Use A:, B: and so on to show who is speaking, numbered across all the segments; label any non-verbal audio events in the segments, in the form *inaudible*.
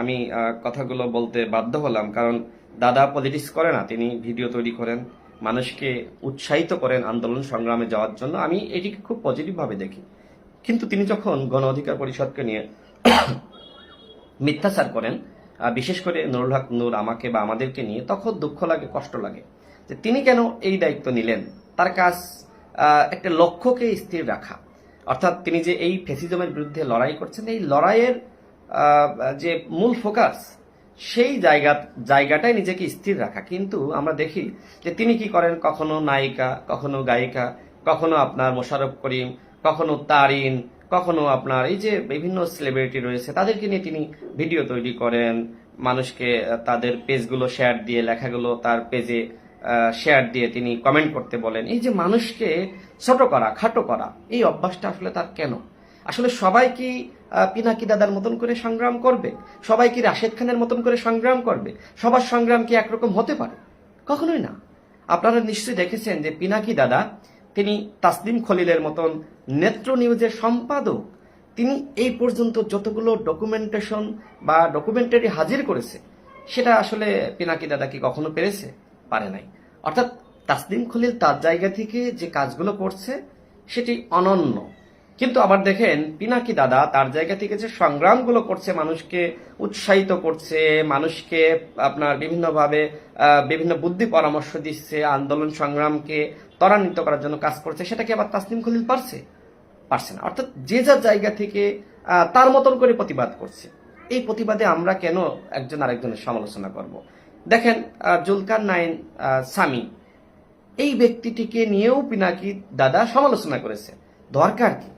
A: আমি কথাগুলো বলতে বাধ্য হলাম, কারণ দাদা পলিটিক্স করে না, তিনি ভিডিও তৈরি করেন, মানুষকে উৎসাহিত করেন আন্দোলন সংগ্রামে যাওয়ার জন্য। আমি এটিকে খুব পজিটিভভাবে দেখি। কিন্তু তিনি যখন গণ অধিকার পরিষদকে নিয়ে মিথ্যাচার করেন বিশেষ করে নুরুল হক নূর আমাকে বা আমাদেরকে নিয়ে, তখন দুঃখ লাগে, কষ্ট লাগে। যে তিনি কেন এই দায়িত্ব নিলেন? তার কাজ একটা লক্ষ্যকে স্থির রাখা। অর্থাৎ তিনি যে এই ফেসিজমের বিরুদ্ধে লড়াই করছেন, এই লড়াইয়ের যে মূল ফোকাস, সেই জায়গা, জায়গাটাই নিজেকে স্থির রাখা। কিন্তু আমরা দেখি যে তিনি কি করেন? কখনো নায়িকা, কখনো গায়িকা, কখনো আপনার মোশারফ করিম, কখনো তারিন, কখনো আপনার এই যে বিভিন্ন সেলিব্রিটি রয়েছে, তাদেরকে নিয়ে তিনি ভিডিও তৈরি করেন। মানুষকে তাদের পেজগুলো শেয়ার দিয়ে, লেখাগুলো তার পেজে শেয়ার দিয়ে তিনি কমেন্ট করতে বলেন। এই যে মানুষকে ছোট করা, খাটো করা, এই অভ্যাসটা আসলে তার কেন? আসলে সবাই কি পিনাকি দাদার মতন করে সংগ্রাম করবে, সবাই কি রাশেদ খানের মতন করে সংগ্রাম করবে? সবার সংগ্রাম কি একরকম হতে পারে? কখনোই না। আপনারা নিশ্চয়ই দেখেছেন যে পিনাকি দাদা, তিনি তাসলিম খলিলের মতন নেত্র নিউজের সম্পাদক। তিনি এই পর্যন্ত যতগুলো ডকুমেন্টেশন বা ডকুমেন্টারি হাজির করেছে, সেটা আসলে পিনাকি দাদা কি কখনো পেরেছে? পারে নাই। অর্থাৎ তাসলিম খলিল তার জায়গা থেকে যে কাজগুলো করছে, সেটি অনন্য। কিন্তু আবার দেখেন, পিনাকি দাদা তার জায়গা থেকে যে সংগ্রামগুলো করছে, মানুষকে উৎসাহিত করছে, মানুষকে আপনার বিভিন্নভাবে বিভিন্ন বুদ্ধি পরামর্শ দিচ্ছে, আন্দোলন সংগ্রামকে ত্বরান্বিত করার জন্য কাজ করছে সেটাকে আবার তাসলিম খলিল পারছে? পারছে না। অর্থাৎ যে যার জায়গা থেকে তার মতন করে প্রতিবাদ করছে। এই প্রতিবাদে আমরা কেন একজন আরেকজনের সমালোচনা করব? দেখেন জুলকার নাইন সামি এই ব্যক্তিটিকে নিয়েও পিনাকি দাদা সমালোচনা করেছে। দরকার কি?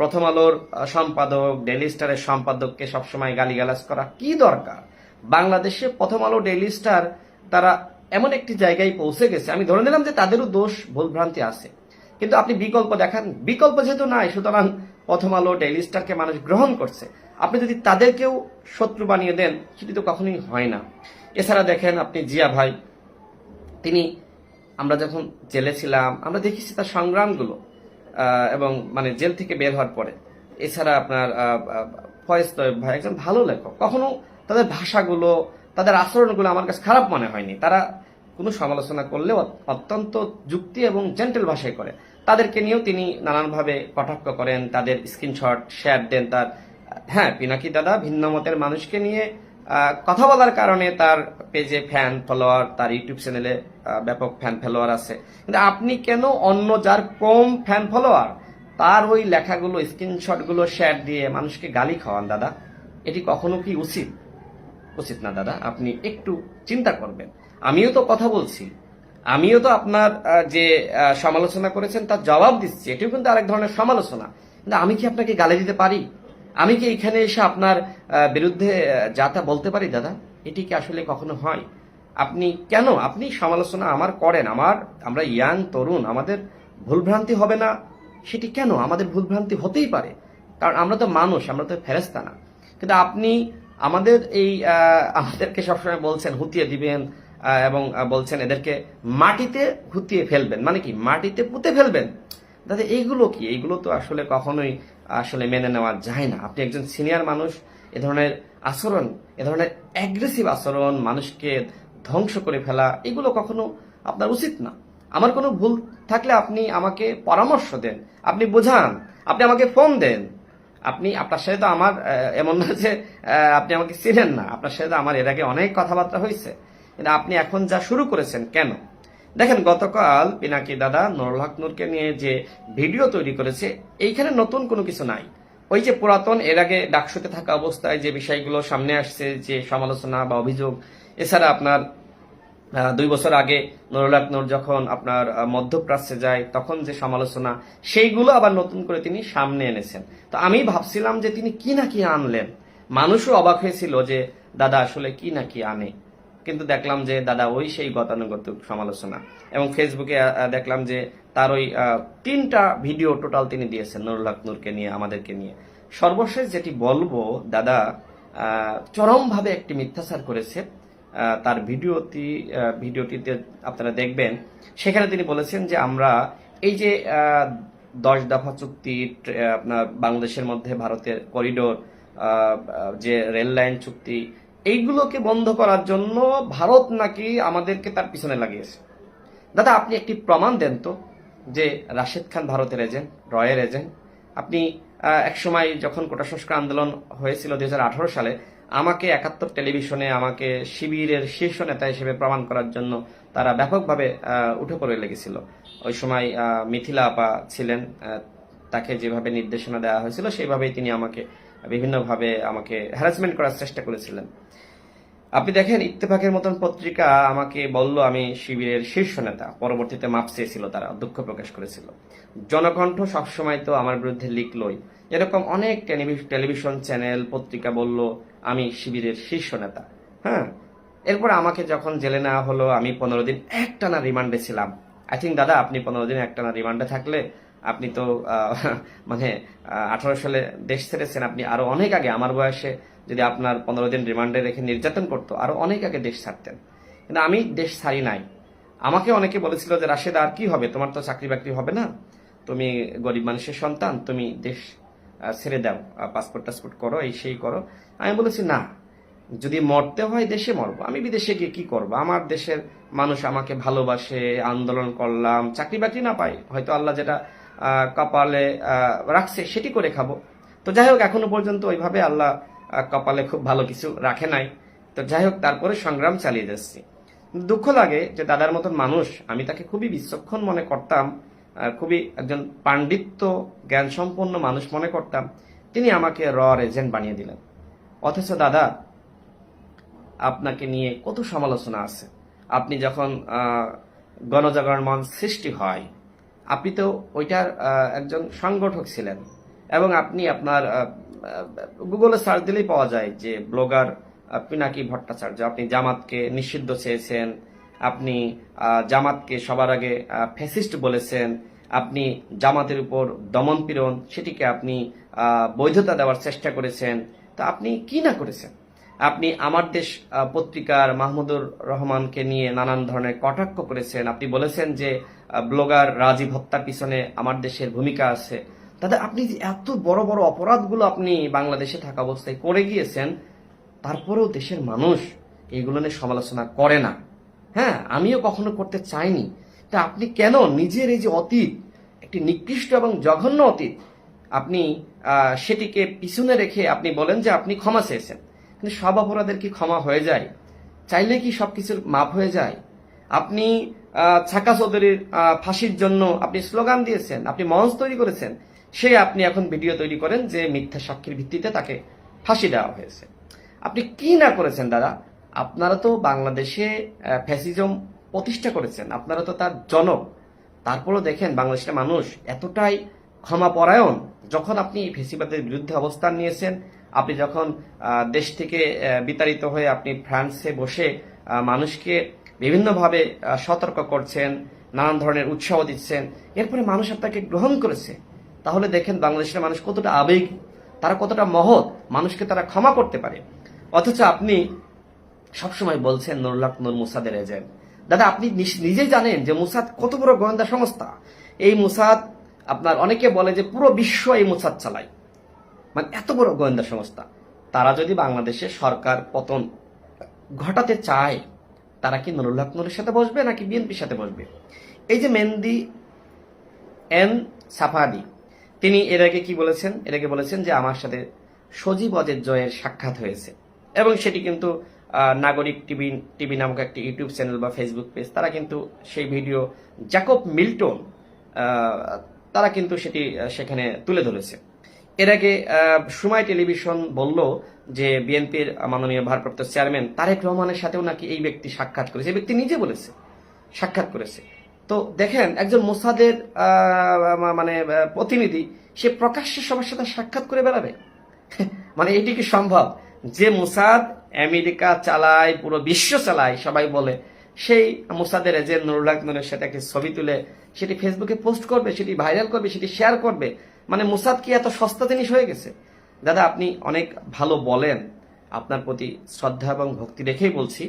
A: প্রথম আলোর সম্পাদক ডেইলি স্টারের সম্পাদককে সবসময় গালিগালাজ করা কি দরকার? বাংলাদেশে প্রথম আলো ডেইলি স্টার তারা এমন একটি জায়গায় পৌঁছে গেছে। আমি ধরে নিলাম যে তাদেরও দোষ, ভুলভ্রান্তি আছে। কিন্তু আপনি বিকল্প দেখান। বিকল্প যেহেতু নাই, সুতরাং প্রথম আলো ডেইলি স্টারকে মানুষ গ্রহণ করছে। আপনি যদি তাদেরকেও শত্রু বানিয়ে দেন, সেটি তো কখনোই হয় না। এছাড়া দেখেন আপনি জিয়া ভাই, তিনি, আমরা যখন জেলে ছিলাম, আমরা দেখেছি তার সংগ্রামগুলো। এবং মানে জেল থেকে বের হওয়ার পরে। এছাড়া আপনার ফয়েজ ভাই একজন ভালো লেখক। কখনো তাদের ভাষাগুলো, তাদের আচরণগুলো আমার কাছে খারাপ মনে হয়নি। তারা কোনো সমালোচনা করলেও অত্যন্ত যুক্তি এবং জেন্টেল ভাষায় করে। তাদেরকে নিয়েও তিনি নানানভাবে কটাক্ষ করেন, তাদের স্ক্রিনশট শেয়ার দেন তার। হ্যাঁ পিনাকি দাদা ভিন্ন মতের মানুষকে নিয়ে কথা বলার কারণে তার পেজে ফ্যান ফলোয়ার তার ইউটিউব চ্যানেলে ব্যাপক ফ্যান ফলোয়ার আছে। কিন্তু আপনি কেন অন্য যার কম ফ্যান ফলোয়ার তার ওই লেখাগুলো স্ক্রিনশটগুলো শেয়ার দিয়ে মানুষকে গালি খাওয়ান, দাদা? এটি কখনো কি উচিত? উচিত না, দাদা। আপনি একটু চিন্তা করবেন। আমিও তো কথা বলছি। আমিও তো আপনার যে সমালোচনা করেছেন, তার জবাব দিচ্ছি। এটিও কিন্তু আরেক ধরনের সমালোচনা। কিন্তু আমি কি আপনাকে গালি দিতে পারি? আমি কি এখানে এসে আপনার বিরুদ্ধে যা তা বলতে পারি, দাদা? এটি কি আসলে কখনো হয়? আপনি কেন? আপনি সমালোচনা আমার করেন। আমার, আমরা ইয়াং, তরুণ, আমাদের ভুলভ্রান্তি হবে না। সেটি কেন? আমাদের ভুলভ্রান্তি হতেই পারে। কারণ আমরা তো মানুষ, আমরা তো ফেরেস্তা না। কিন্তু আপনি আমাদের এই আমাদেরকে সবসময় বলছেন, হুতিয়ে দিবেন এবং বলছেন এদেরকে মাটিতে হুতিয়ে ফেলবেন। মানে কি? মাটিতে পুঁতে ফেলবেন। দাদা এইগুলো কি? এইগুলো তো আসলে কখনোই আসলে মেনে নেওয়া যায় না। আপনি একজন সিনিয়র মানুষ, এ ধরনের আচরণ, এ ধরনের অ্যাগ্রেসিভ আচরণ মানুষকে ধ্বংস করে ফেলা, এগুলো কখনো আপনার উচিত না। আমার কোনো ভুল থাকলে আপনি আমাকে পরামর্শ দেন, আপনি বোঝান, আপনি আমাকে ফোন দেন। আপনি, আপনার সাথে তো আমার এমন না যে আপনি আমাকে চিনেন না। আপনার সাথে আমার এর আগে অনেক কথাবার্তা হয়েছে। কিন্তু আপনি এখন যা শুরু করেছেন, কেন? দেখেন, গতকাল পিনাকি দাদা নুরুল হক নূরকে নিয়ে যে ভিডিও তৈরি করেছে, এইখানে নতুন কোনো কিছু নাই। ওই যে পুরাতন, এর আগে ডাকসুতে থাকা অবস্থায় যে বিষয়গুলো সামনে আসছে, যে সমালোচনা বা অভিযোগ, এছাড়া আপনার দুই বছর আগে নুরুল যখন আপনার মধ্যপ্রাচ্যে যায়, তখন যে সমালোচনা, সেইগুলো আবার নতুন করে তিনি সামনে এনেছেন। তো আমি ভাবছিলাম যে তিনি কি না কি আনলেন? মানুষও অবাক হয়েছিল যে, দাদা, আসলে কি না কি আনে? কিন্তু দেখলাম যে দাদা ওই সেই গতানুগতিক সমালোচনা। এবং ফেসবুকে দেখলাম যে তার ওই তিনটা ভিডিও টোটাল তিনি দিয়েছেন নুরুল হক নূরকে নিয়ে, আমাদেরকে নিয়ে। সর্বশেষ যেটি বলব, দাদা চরমভাবে একটি মিথ্যাচার করেছে। তার ভিডিওটি ভিডিওটিতে আপনারা দেখবেন, সেখানে তিনি বলেছেন যে আমরা এই যে দশ দফা চুক্তি আপনার বাংলাদেশের মধ্যে ভারতের করিডোর যে রেল লাইন চুক্তি এইগুলোকে বন্ধ করার জন্য ভারত নাকি আমাদেরকে তার পিছনে লাগিয়েছে। দাদা, আপনি একটি প্রমাণ দেন তো যে রাশেদ খান ভারতের এজেন্ট, রয়ের এজেন্ট। আপনি একসময় যখন কোটা সংস্কার আন্দোলন হয়েছিল দুই হাজার আঠারো সালে, আমাকে একাত্তর টেলিভিশনে আমাকে শিবিরের শীর্ষ নেতা হিসেবে প্রমাণ করার জন্য তারা ব্যাপকভাবে উঠে পড়ে লেগেছিল। ওই সময় মিথিলা আপা ছিলেন তাকে যেভাবে নির্দেশনা দেওয়া হয়েছিল, সেইভাবেই তিনি আমাকে বিভিন্নভাবে আমাকে হ্যারাসমেন্ট করার চেষ্টা করেছিলেন। আপনি দেখেন, ইত্তেফাকের মতন পত্রিকা আমাকে বলল, আমি শিবিরের শীর্ষ নেতা। পরবর্তীতে মাপ চেয়েছিল তারা, দুঃখ প্রকাশ করেছিল। জনকণ্ঠ সবসময় তো আমার বিরুদ্ধে লিখলই। এরকম অনেক টেলিভি- টেলিভিশন চ্যানেল, পত্রিকা বলল, আমি শিবিরের শীর্ষ নেতা। হ্যাঁ? এরপর আমাকে যখন জেলে নেওয়া হলো, আমি পনেরো দিন একটানা রিমান্ডে ছিলাম। আই থিঙ্ক দাদা, আপনি পনেরো দিন একটানা রিমান্ডে থাকলে আপনি তো মানে আঠারো সালে দেশ ছেড়েছেন, আপনি আরও অনেক আগে, আমার বয়সে যদি আপনার পনেরো দিন রিমান্ডে রেখে নির্যাতন করতো, আরও অনেক আগে দেশ ছাড়তেন। কিন্তু আমি দেশ ছাড়ি নাই। আমাকে অনেকে বলেছিল যে, রাশেদ, আর কি হবে? তোমার তো চাকরি বাকরি হবে না। তুমি গরিব মানুষের সন্তান, তুমি দেশ ছেড়ে দাও পাসপোর্ট টাসপোর্ট করো, এই সেই করো। আমি বলেছি, না। যদি মরতে হয়, দেশে মরবো। আমি বিদেশে গিয়ে কি করব? আমার দেশের মানুষ আমাকে ভালোবাসে, আন্দোলন করলাম চাকরি বাকরি না পাই হয়তো আল্লাহ যেটা কপালে রাখছে, সেটি করে খাব। তো যাই হোক, এখনও পর্যন্ত ওইভাবে আল্লাহ কপালে খুব ভালো কিছু রাখে নাই। তো যাই হোক, তারপরে সংগ্রাম চালিয়ে যাচ্ছি। দুঃখ লাগে যে দাদার মতন মানুষ, আমি তাকে খুবই বিচক্ষণ মনে করতাম খুবই একজন পাণ্ডিত্য জ্ঞান সম্পন্ন মানুষ মনে করতাম। তিনি আমাকে র এজেন্ট বানিয়ে দিলেন। অথচ দাদা, আপনাকে নিয়ে কত সমালোচনা আছে। আপনি যখন গণজাগরণ মঞ্চ সৃষ্টি হয় আপনি তো ওইটার একজন সংগঠক ছিলেন এবং আপনি আপনার গুগলে সার্চ দিলেই পাওয়া যায় যে ব্লগার পিনাকি ভট্টাচার্য, আপনি জামাতকে নিষিদ্ধ চেয়েছেন, আপনি জামাতকে সবার আগে ফেসিস্ট বলেছেন, আপনি জামাতের উপর দমন পীড়ন, সেটিকে আপনি বৈধতা দেওয়ার চেষ্টা করেছেন, তা আপনি কি না করেছেন? আপনি আমার দেশ পত্রিকার মাহমুদুর রহমানকে নিয়ে নানান ধরনের কটাক্ষ করেছেন। আপনি বলেছেন যে ব্লগার রাজীব হত্যার পিছনে আমার দেশের ভূমিকা আছে। তাতে আপনি এত বড় বড় অপরাধগুলো আপনি বাংলাদেশে থাকা অবস্থায় করে গিয়েছেন, তারপরেও দেশের মানুষ এইগুলো নিয়ে সমালোচনা করে না। হ্যাঁ আমিও কখনো করতে চাইনি। তা আপনি কেন নিজের এই যে অতীত, একটি নিকৃষ্ট এবং জঘন্য অতীত, আপনি সেটিকে পিছনে রেখে আপনি বলেন যে আপনি ক্ষমা চেয়েছেন? কিন্তু সব অপরাধের কি ক্ষমা হয়ে যায়? চাইলে কি সবকিছুর মাপ হয়ে যায়? আপনি ছাকা চৌধুরীর ফাঁসির জন্য আপনি স্লোগান দিয়েছেন, আপনি মঞ্চ তৈরি করেছেন, সে আপনি এখন ভিডিও তৈরি করেন যে মিথ্যা সাক্ষীর ভিত্তিতে তাকে ফাঁসি দেওয়া হয়েছে। আপনি কি না করেছেন দাদা? আপনারা তো বাংলাদেশে ফ্যাসিজম প্রতিষ্ঠা করেছেন, আপনারা তো তার জনক। তারপরও দেখেন বাংলাদেশের মানুষ এতটাই ক্ষমা পরায়ণ যখন আপনি ফেসিবাদের বিরুদ্ধে অবস্থান নিয়েছেন আপনি যখন দেশ থেকে বিতাড়িত হয়ে আপনি ফ্রান্সে বসে মানুষকে বিভিন্নভাবে সতর্ক করছেন, নানান ধরনের উৎসাহ দিচ্ছেন, এরপরে মানুষ আপনাকে গ্রহণ করেছে, তাহলে দেখেন বাংলাদেশের মানুষ কতটা আবেগ, তারা কতটা মহৎ, মানুষকে তারা ক্ষমা করতে পারে। অথচ আপনি সবসময় বলছেন, নুরুল্লাহ নুর মুসাদের এজেন্ট। দাদা, আপনি নিজেই জানেন যে মুসাদ কত বড় গোয়েন্দা সংস্থা। এই মুসাদ, আপনার অনেকে বলে যে পুরো বিশ্ব এই মুসাদ চালায়। মানে এত বড় গোয়েন্দা সংস্থা। তারা যদি বাংলাদেশে সরকার পতন ঘটাতে চায়, তারা কি নুরুল্লাহ নূরের সাথে বসবে নাকি বিএনপির সাথে বসবে? এই যে মেহেন্দি এন সাফাদি তিনি এর আগে কি বলেছেন? এর আগে বলেছেন যে আমার সাথে সজীব অজের জয়ের সাক্ষাৎ হয়েছে। এবং সেটি কিন্তু নাগরিক টিভি টিভি নামক একটি ইউটিউব চ্যানেল বা ফেসবুক পেজ, তারা কিন্তু সেই ভিডিও জ্যাকব মিল্টন তারা কিন্তু সেটি সেখানে তুলে ধরেছে। এর আগে সময় টেলিভিশন বলল যে বিএনপির মাননীয় ভারপ্রাপ্ত চেয়ারম্যান তারেক রহমানের সাথেও নাকি এই ব্যক্তি সাক্ষাৎ করেছে। এই ব্যক্তি নিজে বলেছে, সাক্ষাৎ করেছে। তো দেখেন, একজন মোসাদের মানে প্রতিনিধি, সে প্রকাশ্যে সবার সাথে সাক্ষাৎ করে বেড়াবে? *laughs* মানে এটি কি সম্ভব? যে মোসাদ আমেরিকা চালায়, পুরো বিশ্ব চালায়, সবাই বলে, সেই মোসাদের এজেন্ট নুরুল্লাহ সাথে একটি ছবি তুলে, সেটি ফেসবুকে পোস্ট করবে, সেটি ভাইরাল করবে, সেটি শেয়ার করবে। মানে মুসাদ কি এত সস্তা জিনিস হয়ে গেছে? দাদা, আপনি অনেক ভালো বলেন। আপনার প্রতি শ্রদ্ধা এবং ভক্তি রেখেই বলছি,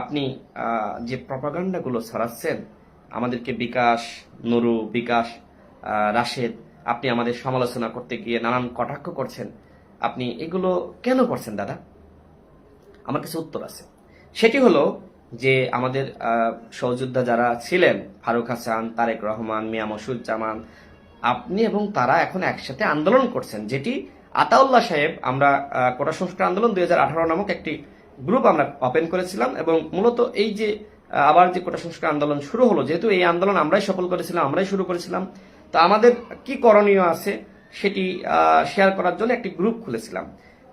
A: আপনি যে প্রপাগান্ডাগুলো ছড়াচ্ছেন, আমাদেরকে বিকাশ, নুরু, বিকাশ রাশেদ, আপনি আমাদের সমালোচনা করতে গিয়ে নানান কটাক্ষ করছেন। আপনি এগুলো কেন করছেন, দাদা? আমার কাছে উত্তর আছে। সেটি হলো যে আমাদের সহযোদ্ধা যারা ছিলেন, ফারুক হাসান, তারেক রহমান, মিয়া মসুজ্জামান আপনি এবং তারা এখন একসাথে আন্দোলন করছেন, যেটি আতাউল্লাহ সাহেব, আমরা কোটা সংস্কার আন্দোলন দুই নামক একটি গ্রুপ আমরা ওপেন করেছিলাম এবং মূলত এই যে আবার যে কোটা সংস্কার আন্দোলন শুরু হলো, যেহেতু এই আন্দোলন আমরাই সফল করেছিলাম, আমরাই শুরু করেছিলাম, তো আমাদের কি করণীয় আছে সেটি শেয়ার করার জন্য একটি গ্রুপ খুলেছিলাম।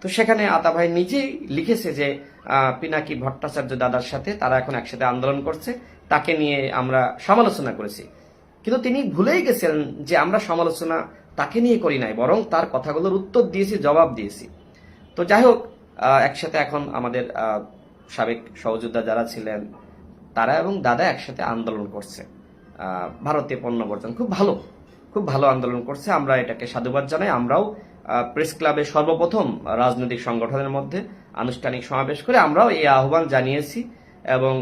A: তো সেখানে আতা ভাই নিজেই লিখেছে যে পিনাকি ভট্টাচার্য দাদার সাথে তারা এখন একসাথে আন্দোলন করছে, তাকে নিয়ে আমরা সমালোচনা করেছি। কিন্তু তিনি ভুলেই গেছেন যে আমরা সমালোচনা তাকে নিয়ে করি নাই, বরং তার কথাগুলোর উত্তর দিয়েছি, জবাব দিয়েছি। তো যাই হোক একসাথে এখন আমাদের সাবেক সহযোদ্ধা যারা ছিলেন, তারা এবং দাদা একসাথে আন্দোলন করছে। ভারতীয় পণ্য বর্জন। খুব ভালো খুব ভালো আন্দোলন করছে। আমরা এটাকে সাধুবাদ জানাই। আমরাও প্রেস ক্লাবে সর্বপ্রথম রাজনৈতিক সংগঠনের মধ্যে আনুষ্ঠানিক সমাবেশ করে আমরাও এই আহ্বান জানিয়েছি এবং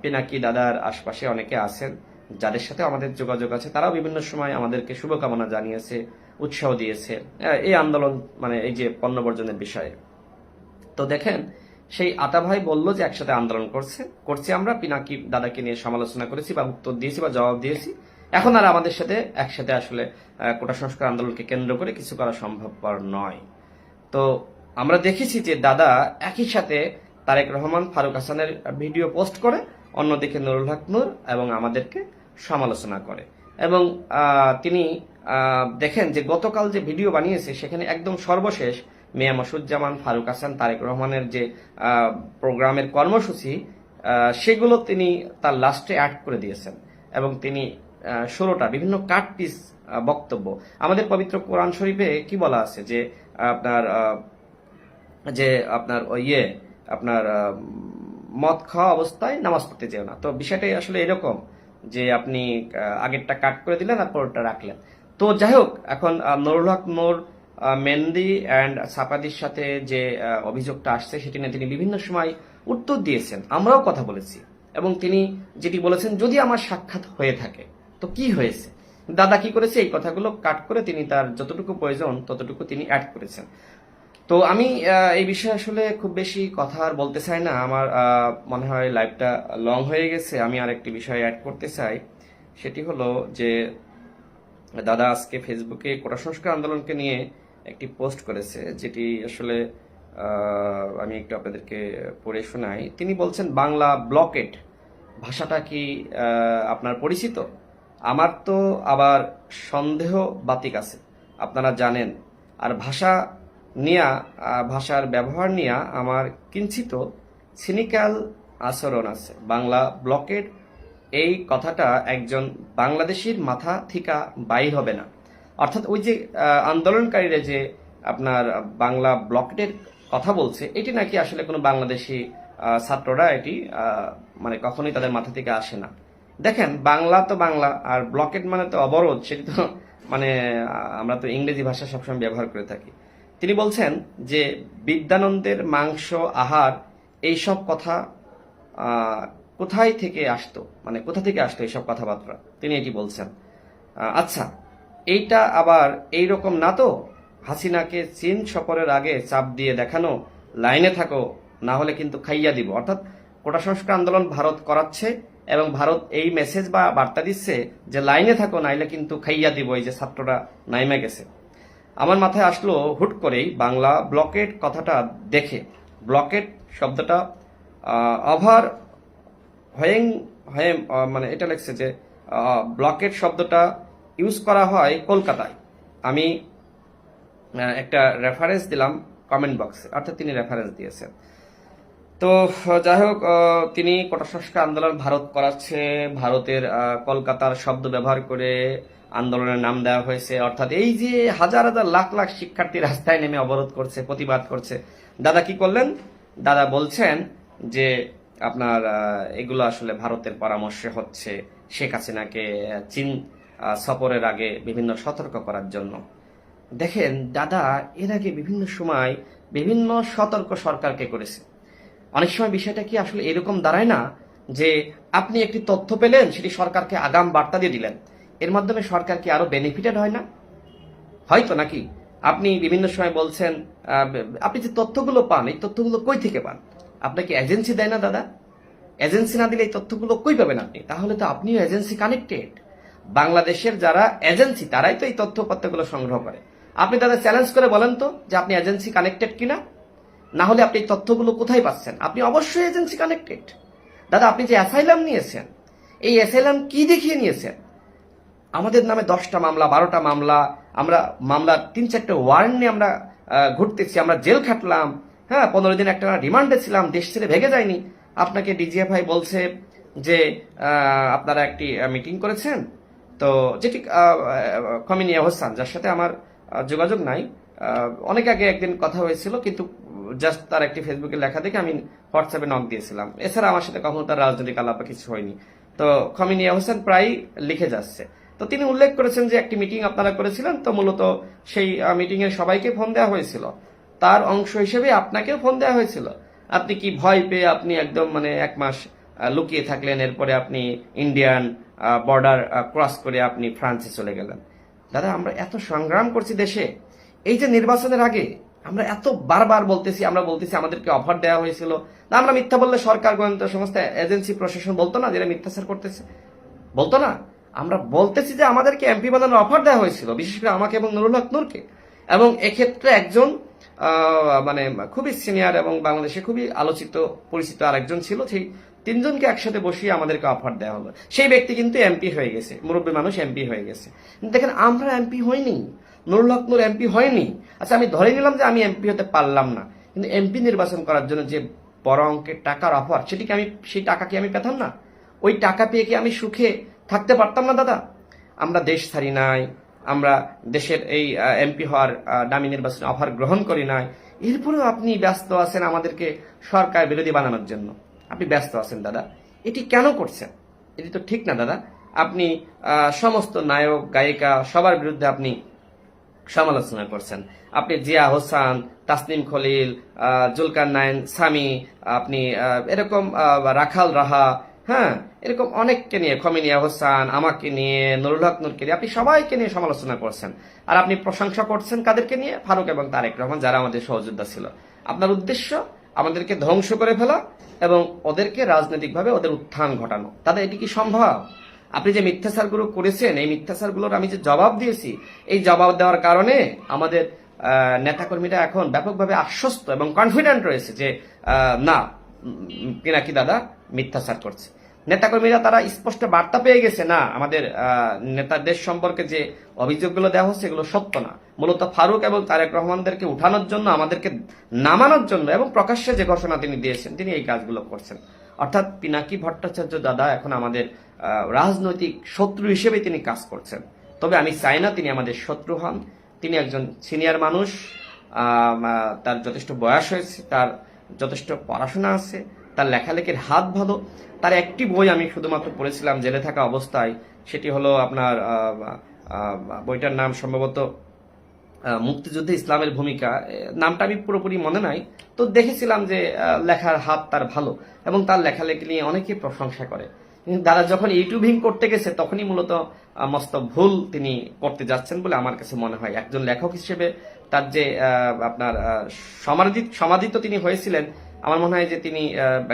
A: পিনাকি দাদার আশপাশে অনেকে আছেন। যাদের সাথে আমাদের যোগাযোগ আছে তারাও বিভিন্ন সময় আমাদেরকে শুভকামনা জানিয়েছে উৎসাহ দিয়েছে। আহ, এই আন্দোলন মানে এই যে পণ্য বর্জনের বিষয়ে। তো দেখেন সেই আতা ভাই বলল যে একসাথে আন্দোলন করছে করছি আমরা পিনাকি দাদাকে নিয়ে সমালোচনা করেছি বা উত্তর দিয়েছি বা জবাব দিয়েছি। এখন আর আমাদের সাথে একসাথে আসলে কোটা সংস্কার আন্দোলনকে কেন্দ্র করে কিছু করা সম্ভবপর নয়। তো আমরা দেখেছি যে দাদা একই সাথে তারেক রহমান ফারুক হাসানের ভিডিও পোস্ট করে অন্যদিকে নুরুল হক এবং আমাদেরকে সমালোচনা করে। এবং তিনি দেখেন যে গতকাল যে ভিডিও বানিয়েছে, সেখানে একদম সর্বশেষ মেয়া মসুজ্জামান ফারুক হাসান, তারেক রহমানের যে প্রোগ্রামের কর্মসূচি সেগুলো তিনি তার লাস্টে অ্যাড করে দিয়েছেন। এবং তিনি ষোলোটা বিভিন্ন কাট পিস বক্তব্য। আমাদের পবিত্র কোরআন শরীফে কি বলা আছে? যে আপনার যে আপনার ইয়ে আপনার মদ খাওয়া অবস্থায় নামাজ পড়তে যেও না। তো বিষয়টাই আসলে এরকম যে আপনি আগেরটা কাট করে দিলেন আর পরেরটা রাখলেন। তো যাই হোক এখন নুরুল হক নূর আহ, মেহেন্দি অ্যান্ড সাপাদির সাথে যে অভিযোগটা আসছে সেটি নিয়ে তিনি বিভিন্ন সময় উত্তর দিয়েছেন। আমরাও কথা বলেছি। এবং তিনি যেটি বলেছেন যদি আমার সাক্ষাৎ হয়ে থাকে তো কি হয়েছে? দাদা কি করেছে? এই কথাগুলো কাট করে তিনি তার যতটুকু প্রয়োজন ততটুকু তিনি অ্যাড করেছেন। তো আমি এই বিষয়ে আসলে খুব বেশি কথা আর বলতে চাই না। আমার মনে হয় লাইভটা লং হয়ে গেছে। আমি আর একটি বিষয় অ্যাড করতে চাই। সেটি হলো যে, দাদা আজকে ফেসবুকে কোটা সংস্কার আন্দোলনকে নিয়ে একটি পোস্ট করেছে, যেটি আসলে আমি একটু আপনাদেরকে পড়ে শোনাই। তিনি বলছেন, বাংলা ব্লকেট ভাষাটা কি আপনার পরিচিত? আমার তো আবার সন্দেহ বাতিক আছে। আপনারা জানেন। আর ভাষা নিয়া ভাষার ব্যবহার নিয়া আমার কিঞ্চিত সিনিক্যাল আচরণ আছে। বাংলা ব্লকেট এই কথাটা একজন বাংলাদেশির মাথা থিকা বাইর হবে না। অর্থাৎ ওই যে আন্দোলনকারীরা যে আপনার বাংলা ব্লকেটের কথা বলছে, এটি নাকি আসলে কোনো বাংলাদেশি ছাত্ররা এটি মানে কখনোই তাদের মাথা থেকে আসে না। দেখেন, বাংলা তো বাংলা, আর ব্লকেট মানে তো অবরোধ, সেটি তো মানে আমরা তো ইংরেজি ভাষা সবসময় ব্যবহার করে থাকি। তিনি বলছেন যে বিদ্যানন্দের মাংস, আহার, এইসব কথা কোথায় থেকে আসতো? মানে কোথা থেকে আসতো এইসব কথাবার্তা? তিনি এটি বলছেন। আচ্ছা এইটা আবার এই রকম না তো? হাসিনাকে চীন সফরের আগে চাপ দিয়ে দেখানো, লাইনে থাকো, না হলে কিন্তু খাইয়া দিব। অর্থাৎ কোটা সংস্কার আন্দোলন ভারত করাচ্ছে এবং ভারত এই মেসেজ বা বার্তা দিচ্ছে যে লাইনে থাকো, নাইলে কিন্তু খাইয়া দিব। এই যে ছাত্ররা নাইমে গেছে। আমার মাথায় আসলো হুট করেই বাংলা ব্লকেট কথাটা দেখে। ব্লকেট শব্দটা আভার হয়েং হয়ে মানে এটা লেখছে যে ব্লকেট শব্দটা ইউজ করা হয় কলকাতায়। আমি একটা রেফারেন্স দিলাম কমেন্ট বক্সে অর্থাৎ তিনি রেফারেন্স দিয়েছেন। তো যাই হোক তিনি কোটা সংস্কার আন্দোলন ভারত করাচ্ছে, ভারতের কলকাতার শব্দ ব্যবহার করে আন্দোলনের নাম দেওয়া হয়েছে। অর্থাৎ এই যে হাজার হাজার লাখ লাখ শিক্ষার্থী রাস্তায় নেমে অবরোধ করছে, প্রতিবাদ করছে, দাদা কি করলেন? দাদা বলছেন যে, আপনার এগুলো আসলে ভারতের পরামর্শে হচ্ছে, শেখ হাসিনাকে চীন সফরের আগে বিভিন্ন সতর্ক করার জন্য। দেখেন, দাদা, এর আগে বিভিন্ন সময় বিভিন্ন সতর্ক সরকারকে করেছে। অনেক সময় বিষয়টা কি আসলে এরকম দাঁড়ায় না যে আপনি একটি তথ্য পেলেন, সেটি সরকারকে আগাম বার্তা দিয়ে দিলেন। এর মাধ্যমে সরকার কি আরও বেনিফিটেড হয় না? হয়তো নাকি? আপনি বিভিন্ন সময় বলছেন আপনি যে তথ্যগুলো পান, এই তথ্যগুলো কই থেকে পান? আপনাকে এজেন্সি দেয় না, দাদা? এজেন্সি না দিলে এই তথ্যগুলো কই পাবেন আপনি? তাহলে তো আপনিও এজেন্সি কানেক্টেড বাংলাদেশের যারা এজেন্সি তারাই তো এই তথ্যপত্রগুলো সংগ্রহ করে। আপনি তাদের চ্যালেঞ্জ করে বলেন তো যে আপনি এজেন্সি কানেক্টেড কিনা? না হলে আপনি এই তথ্যগুলো কোথায় পাচ্ছেন? আপনি অবশ্যই এজেন্সি কানেক্টেড। দাদা, আপনি যে অ্যাসাইলাম নিয়েছেন, এই অ্যাসাইলাম কি দেখিয়ে নিয়েছেন? আমাদের নামে দশটা মামলা, বারোটা মামলা, আমরা মামলা, তিন চারটে ওয়ারেন্ট নিয়ে আমরা ঘুরতেছি, আমরা জেল খাটলাম হ্যাঁ পনেরো দিন একটা রিমান্ডে ছিলাম, দেশ ছেড়ে ভেগে যায়নি। আপনাকে ডিজিএফআই বলছে যে আপনারা একটি মিটিং করেছেন। তো যেটি কমিনিয়া হোসান যার সাথে আমার যোগাযোগ নাই। অনেক আগে একদিন কথা হয়েছিল, কিন্তু জাস্ট তার একটি ফেসবুকে লেখা দেখে আমি হোয়াটসঅ্যাপে নক দিয়েছিলাম। এছাড়া আমার সাথে কখনো তার রাজনৈতিক আলাপ কিছু হয়নি। তো খমিনিয়া হোসেন প্রায় লিখে যাচ্ছে। তো তিনি উল্লেখ করেছেন যে একটি মিটিং আপনারা করেছিলেন, তো মূলত সেই মিটিং এ সবাইকে ফোন দেওয়া হয়েছিল। তার অংশ হিসেবে আপনাকেও ফোন দেওয়া হয়েছিল। আপনি কি ভয় পেয়ে আপনি একদম মানে এক মাস লুকিয়ে থাকলেন, এরপরে আপনি ইন্ডিয়ান বর্ডার ক্রস করে আপনি ফ্রান্সে চলে গেলেন। দাদা, আমরা এত সংগ্রাম করছি দেশে। এই যে নির্বাচনের আগে আমরা এত বারবার বলতেছি, আমরা বলতেছি আমাদেরকে অফার দেওয়া হয়েছিল। না, আমরা মিথ্যা বললে সরকার, গোয়েন্দা সংস্থা এজেন্সি প্রশাসন বলতো না যেটা মিথ্যাচার করতেছে? বলতো না। আমরা বলতেছি যে আমাদেরকে এমপি বানানোর অফার দেওয়া হয়েছিল, বিশেষ করে আমাকে এবং নুরুল হক নূরকে। এবং এক্ষেত্রে একজন মানে খুবই সিনিয়র এবং বাংলাদেশে খুবই আলোচিত, পরিচিত আরেকজন ছিল, সেই তিনজনকে একসাথে বসিয়ে আমাদেরকে অফার দেওয়া হলো। সেই ব্যক্তি কিন্তু এমপি হয়ে গেছে, মুরব্বী মানুষ এমপি হয়ে গেছে। দেখেন, আমরা এমপি হইনি। নুরুল এমপি হয়নি। আচ্ছা আমি ধরে নিলাম যে আমি এমপি হতে পারলাম না। কিন্তু এমপি নির্বাচন করার জন্য যে বড় অঙ্কের টাকার অফার সেটিকে আমি, সেই টাকা কি আমি পেতাম না? ওই টাকা পেয়ে কি আমি সুখে থাকতে পারতাম না, দাদা? আমরা দেশ ছাড়ি নাই, আমরা দেশের এই এমপি হওয়ার দামি নির্বাচনে অফার গ্রহণ করি নাই। এরপরেও আপনি ব্যস্ত আছেন আমাদেরকে সরকার বিরোধী বানানোর জন্য। আপনি ব্যস্ত আছেন, দাদা। এটি কেন করছেন? এটি তো ঠিক না, দাদা। আপনি সমস্ত নায়ক, গায়িকা, সবার বিরুদ্ধে আপনি সমালোচনা করছেন। আপনি জিয়া হোসান, তাসনিম খলিল জুলকার নাইন, সামি, আপনি এরকম রাখাল রাহা হ্যাঁ এরকম অনেককে নিয়ে, খমিনিয়া হোসান, আমাকে নিয়ে, নুরুল হক নূরকে নিয়ে, আপনি সবাইকে নিয়ে সমালোচনা করছেন। আর আপনি প্রশংসা করছেন কাদেরকে নিয়ে? ফারুক এবং তারেক রহমান, যারা আমাদের সহযোদ্ধা ছিল। আপনার উদ্দেশ্য? আমাদেরকে ধ্বংস করে ফেলা এবং ওদেরকে রাজনৈতিকভাবে ওদের উত্থান ঘটানো। তাদের এটি কি সম্ভব? আপনি যে মিথ্যাচারগুলো করেছেন, এই মিথ্যাচারগুলোর আমি যে জবাব দিয়েছি, এই জবাব দেওয়ার কারণে আমাদের নেতাকর্মীরা এখন ব্যাপকভাবে আশ্বস্ত এবং কনফিডেন্ট রয়েছে যে না পিনাকি দাদা মিথ্যাচার করছে। নেতাকর্মীরা তারা স্পষ্ট বার্তা পেয়ে গেছে, না, আমাদের নেতাদের সম্পর্কে যে অভিযোগগুলো দেওয়া হচ্ছে এগুলো সত্য না। মূলত ফারুক এবং তারেক রহমানদেরকে উঠানোর জন্য, আমাদেরকে নামানোর জন্য এবং প্রকাশ্যে যে ঘোষণা তিনি দিয়েছেন, তিনি এই কাজগুলো করছেন। অর্থাৎ পিনাকি ভট্টাচার্য দাদা এখন আমাদের রাজনৈতিক শত্রু হিসেবে তিনি কাজ করছেন। তবে আমি চাই না তিনি আমাদের শত্রু হন। তিনি একজন সিনিয়র মানুষ তার যথেষ্ট বয়স হয়েছে, তার যথেষ্ট পড়াশোনা আছে। তার লেখালেখির হাত ভালো, তার একটি বই আমি শুধুমাত্র পড়েছিলাম জেলে থাকা অবস্থায়, সেটি হলো আপনার বইটার নাম সম্ভবত মুক্তিযুদ্ধে ইসলামের ভূমিকা নামটা আমি পুরোপুরি মনে নাই, তো দেখেছিলাম যে লেখার হাত তার ভালো এবং তার লেখালেখি নিয়ে অনেকে প্রশংসা করে। দাদা যখন ইউটিউবিং করতে গেছে, তখনই মূলত মস্ত ভুল তিনি করতে যাচ্ছেন বলে আমার কাছে মনে হয়। একজন লেখক হিসেবে তার যে আপনার সমাধিত সমাধিত তিনি হয়েছিলেন আমার মনে হয় যে তিনি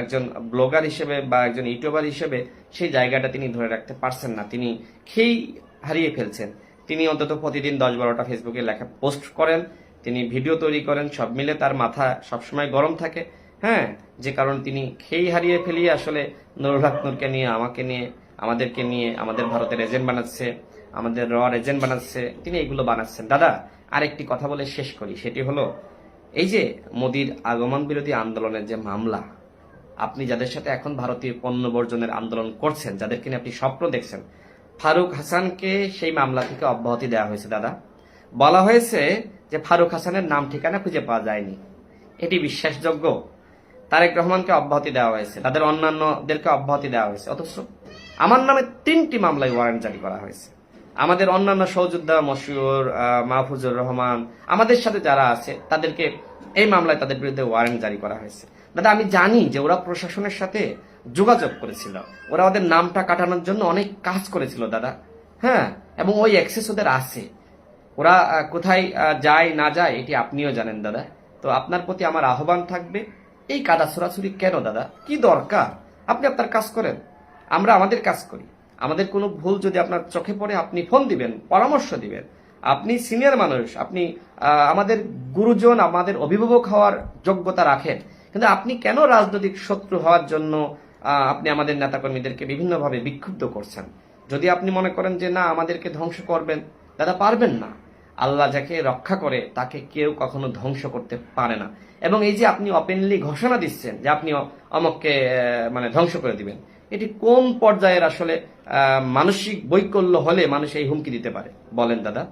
A: একজন ব্লগার হিসেবে বা একজন ইউটিউবার হিসেবে সেই জায়গাটা তিনি ধরে রাখতে পারছেন না। তিনি খেয়েই হারিয়ে ফেলছেন। তিনি অন্তত প্রতিদিন দশ বারোটা ফেসবুকে লেখা পোস্ট করেন, তিনি ভিডিও তৈরি করেন, সব মিলে তার মাথা সবসময় গরম থাকে। হ্যাঁ যে কারণ তিনি খেই হারিয়ে ফেলিয়ে আসলে নুরুল নিয়ে, আমাকে নিয়ে, আমাদেরকে নিয়ে, আমাদের ভারতের এজেন্ট বানাচ্ছে, আমাদের রর এজেন্ট বানাচ্ছে, তিনি এগুলো বানাচ্ছেন। দাদা, আরেকটি কথা বলে শেষ করি, সেটি হলো এই যে মোদির আগমন বিরোধী আন্দোলনের যে মামলা, আপনি যাদের সাথে এখন ভারতীয় পণ্য বর্জনের আন্দোলন করছেন যাদেরকে নিয়ে আপনি স্বপ্ন দেখছেন, ফারুক হাসানকে সেই মামলা থেকে অব্যাহতি দেওয়া হয়েছে, দাদা। বলা হয়েছে যে ফারুক হাসানের নাম ঠিকানা খুঁজে পাওয়া যায়নি। এটি বিশ্বাসযোগ্য? তারেক রহমানকে অব্যাহতি দেওয়া হয়েছে, তাদের অন্যান্যদেরকে অব্যাহতি দেওয়া হয়েছে, অথচ আমার নামে তিনটি মামলায় ওয়ারেন্ট জারি করা হয়েছে। আমাদের অন্যান্য সহযোদ্ধা মশিউর মাহফুজুর রহমান, আমাদের সাথে যারা আছে, তাদেরকে এই মামলায় তাদের বিরুদ্ধে ওয়ারেন্ট জারি করা হয়েছে। দাদা, আমি জানি যে ওরা প্রশাসনের সাথে যোগাযোগ করেছিল। ওরা ওদের নামটা কাটানোর জন্য অনেক কাজ করেছিল, দাদা। হ্যাঁ এবং ওই অ্যাক্সেস ওদের আছে। ওরা কোথায় যায়, না যায়, এটি আপনিও জানেন, দাদা। তো আপনার প্রতি আমার আহ্বান থাকবে। এই কাদা ছোড়াছুরি কেন, দাদা? কি দরকার? আপনি আপনার কাজ করেন। আমরা আমাদের কাজ করি। আমাদের কোনো ভুল যদি আপনার চোখে পড়ে, আপনি ফোন দিবেন, পরামর্শ দিবেন। আপনি সিনিয়র মানুষ, আপনি আমাদের গুরুজন, আমাদের অভিভাবক হওয়ার যোগ্যতা রাখেন। কিন্তু আপনি কেন রাজনৈতিক শত্রু হওয়ার জন্য আপনি আমাদের নেতাকর্মীদেরকে বিভিন্নভাবে বিক্ষুব্ধ করছেন? যদি আপনি মনে করেন যে, না, আমাদেরকে ধ্বংস করবেন, দাদা, পারবেন না। আল্লাহ যাকে রক্ষা করে, তাকে কেউ কখনো ধ্বংস করতে পারে না। এবং এই যে আপনি ওপেনলি ঘোষণা দিচ্ছেন যে, আপনি অমককে মানে ধ্বংস করে দিবেন এটি কোন পর্যায়ের আসলে মানসিক বৈকল্য হলে মানুষ এই হুমকি দিতে পারে? বলেন দাদা।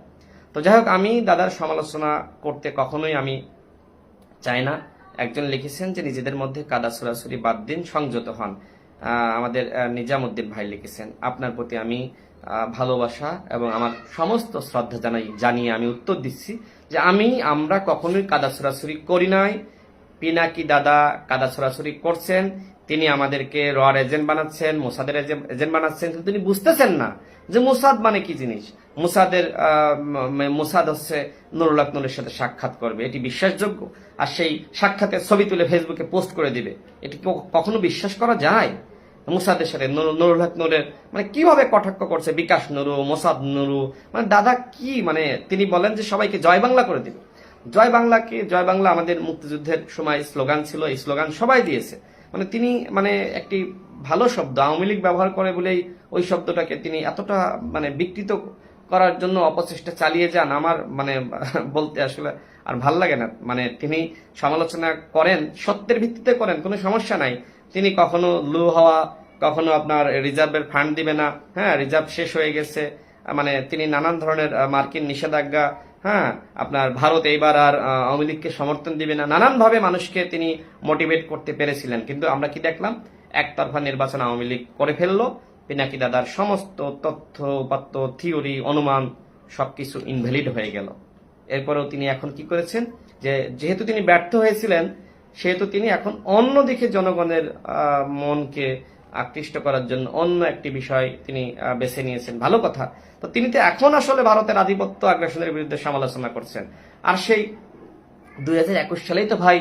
A: তো যাই হোক, আমি দাদার সমালোচনা করতে কখনোই আমি চাই না। একজন লিখেছেন যে নিজেদের মধ্যে কাদা সরাসরি বাদ দিন, সংযত হন। আমাদের নিজামুদ্দিন ভাই লিখেছেন, আপনার প্রতি আমি ভালোবাসা এবং আমার সমস্ত শ্রদ্ধা জানাই, জানিয়ে আমি উত্তর দিচ্ছি যে আমি, আমরা কখনোই কাদা সরাসরি করি নাই। পিনাকি দাদা কাদা সরাসরি করছেন তিনি আমাদেরকে রয়ার এজেন্ট বানাচ্ছেন, মোসাদের এজেন্ট বানাচ্ছেন, কিন্তু তিনি বুঝতেছেন না যে মুসাদ মানে কি জিনিস। মুসাদের মুসাদ হচ্ছে নুরুল হক নুরের সাথে সাক্ষাৎ করবে। এটি বিশ্বাসযোগ্য। আর সেই সাক্ষাতের ছবি তুলে ফেসবুকে পোস্ট করে দিবে। এটি কখনো বিশ্বাস করা যায়? মুসাদের সাথে নুর- নুরুল হক নুরের মানে কীভাবে কটাক্ষ করছে? বিকাশ নুরু, মোসাদ নুরু? মানে দাদা কি? মানে তিনি বলেন যে সবাইকে জয় বাংলা করে দিবে। জয় বাংলাকে, জয় বাংলা আমাদের মুক্তিযুদ্ধের সময় স্লোগান ছিল। এই স্লোগান সবাই দিয়েছে। মানে তিনি মানে একটি ভালো শব্দ, আওয়ামী লীগ ব্যবহার করে বলেই ওই শব্দটাকে তিনি এতটা মানে বিকৃত করার জন্য অপচেষ্টা চালিয়ে যান আমার মানে বলতে আসলে আর ভালো লাগে না। মানে তিনি সমালোচনা করেন, সত্যের ভিত্তিতে করেন, কোনো সমস্যা নাই। তিনি কখনো লু হওয়া, কখনো আপনার রিজার্ভের ফান্ড দিবে না। হ্যাঁ রিজার্ভ শেষ হয়ে গেছে। মানে তিনি নানান ধরনের মার্কিন নিষেধাজ্ঞা হ্যাঁ আপনার ভারত এইবার আর আওয়ামী লীগকে সমর্থন দিবে না। নানানভাবে মানুষকে তিনি মোটিভেট করতে পেরেছিলেন। কিন্তু আমরা কি দেখলাম? একতরফা নির্বাচন আওয়ামী লীগ করে ফেলল। পিনাকি দাদার সমস্ত তথ্য, উপাত্ত থিওরি অনুমান সবকিছু ইনভ্যালিড হয়ে গেল। এরপরেও তিনি এখন কি করেছেন? যে, যেহেতু তিনি ব্যর্থ হয়েছিলেন, সেহেতু তিনি এখন অন্যদিকে জনগণের মনকে আকৃষ্ট করার জন্য অন্য একটি বিষয় তিনি বেছে নিয়েছেন। ভালো কথা। তো তিনি তো এখন আসলে ভারতের আধিপত্য আগ্রাসনের বিরুদ্ধে সমালোচনা করছেন। আর সেই দুই হাজার একুশ সালেই তো ভাই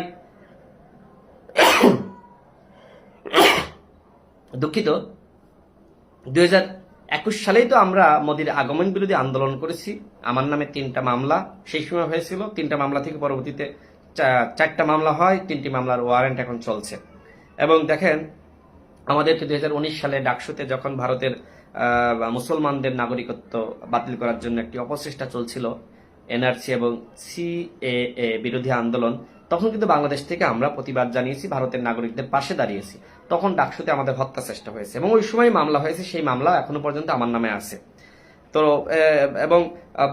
A: দুঃখিত, দুই হাজার একুশ সালেই তো আমরা মোদীর আগমন বিরোধী আন্দোলন করেছি। আমার নামে তিনটা মামলা সেই সময় হয়েছিল। তিনটা মামলা থেকে পরবর্তীতে চারটা মামলা হয়। তিনটি মামলার ওয়ারেন্ট এখন চলছে। এবং দেখেন আমাদেরকে দুই সালে ডাকসুতে যখন ভারতের মুসলমানদের নাগরিকত্ব বাতিল করার জন্য একটি অপচেষ্টা চলছিল, এনআরসি এবং সিএএ বিরোধী আন্দোলন, তখন কিন্তু বাংলাদেশ থেকে আমরা প্রতিবাদ জানিয়েছি, ভারতের নাগরিকদের পাশে দাঁড়িয়েছি। তখন ডাকসুতে আমাদের হত্যা চেষ্টা হয়েছে এবং ওই সময় মামলা হয়েছে, সেই মামলা এখনও পর্যন্ত আমার নামে আছে। তো এবং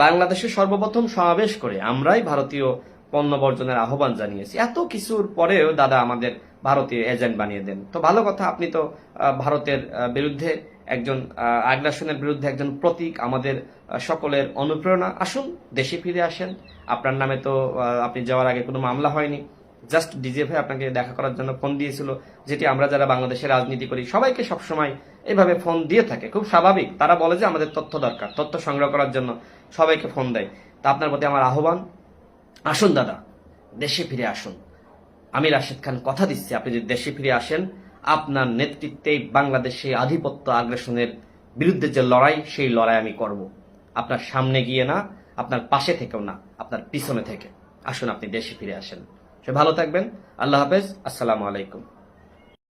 A: বাংলাদেশে সর্বপ্রথম সমাবেশ করে আমরাই ভারতীয় পণ্য বর্জনের আহ্বান জানিয়েছি। এত কিছুর পরেও দাদা আমাদের ভারতীয় এজেন্ট বানিয়ে দেন। তো ভালো কথা, আপনি তো ভারতের বিরুদ্ধে একজন আগ্রাসনের বিরুদ্ধে একজন প্রতীক আমাদের সকলের অনুপ্রেরণা। আসুন, দেশে ফিরে আসেন। আপনার নামে তো আপনি যাওয়ার আগে কোনো মামলা হয়নি। জাস্ট ডিজিএফআই আপনাকে দেখা করার জন্য ফোন দিয়েছিল, যেটি আমরা যারা বাংলাদেশে রাজনীতি করি, সবাইকে সবসময় এভাবে ফোন দিয়ে থাকে। খুব স্বাভাবিক, তারা বলে যে আমাদের তথ্য দরকার, তথ্য সংগ্রহ করার জন্য সবাইকে ফোন দেয়। তা আপনার প্রতি আমার আহ্বান। আসুন, দাদা। দেশে ফিরে আসুন। আমি রাশেদ খান কথা দিচ্ছি। আপনি যদি দেশে ফিরে আসেন, আপনার নেতৃত্বে বাংলাদেশে আধিপত্য আগ্রাসনের বিরুদ্ধে যে লড়াই, সেই লড়াই আমি করব। আপনার সামনে গিয়ে না, আপনার পাশে থেকেও না, আপনার পিছনে থেকে। আসুন, আপনি দেশে ফিরে আসেন। সে ভালো থাকবেন। আল্লাহ হাফেজ। আসসালামু আলাইকুম।